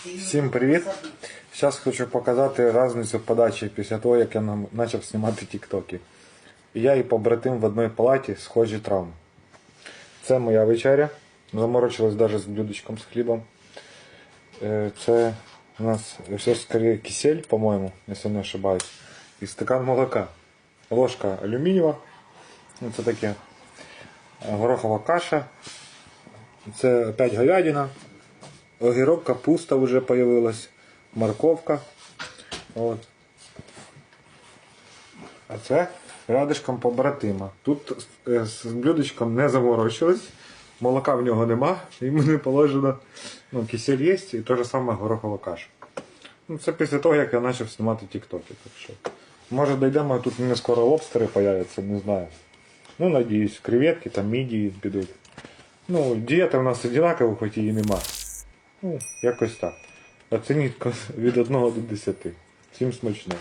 Всім привіт! Зараз хочу показати різницю подачі після того, як я почав знімати тіктоки. Я і побратим в одній палаті схожі травми. Це моя вечеря. Заморочилась навіть з блюдечком з хлібом. Е, Це у нас все скоріше кисель, по-моєму, якщо не ошибаюсь. І стакан молока. Ложка алюмінієва. Ну, Це таке. Горохова каша. Це опять говядина. Огірок, капуста вже появилась, морковка. От. А це рядишком побратима. Тут е, з блюдечком не заморочились, молока в нього нема, йому не положено. Ну, кисель є і те ж саме горохова каша. Ну, це після того, як я почав знімати тіктоки. Так що. Може дійдемо, тут мене скоро лобстери появляться, не знаю. Ну, надіюсь, креветки, там мідії підуть. Ну, дієта в нас одинакова, хоч її нема. Ну, якось так. Оцініть від 1 до 10. Всім смачно.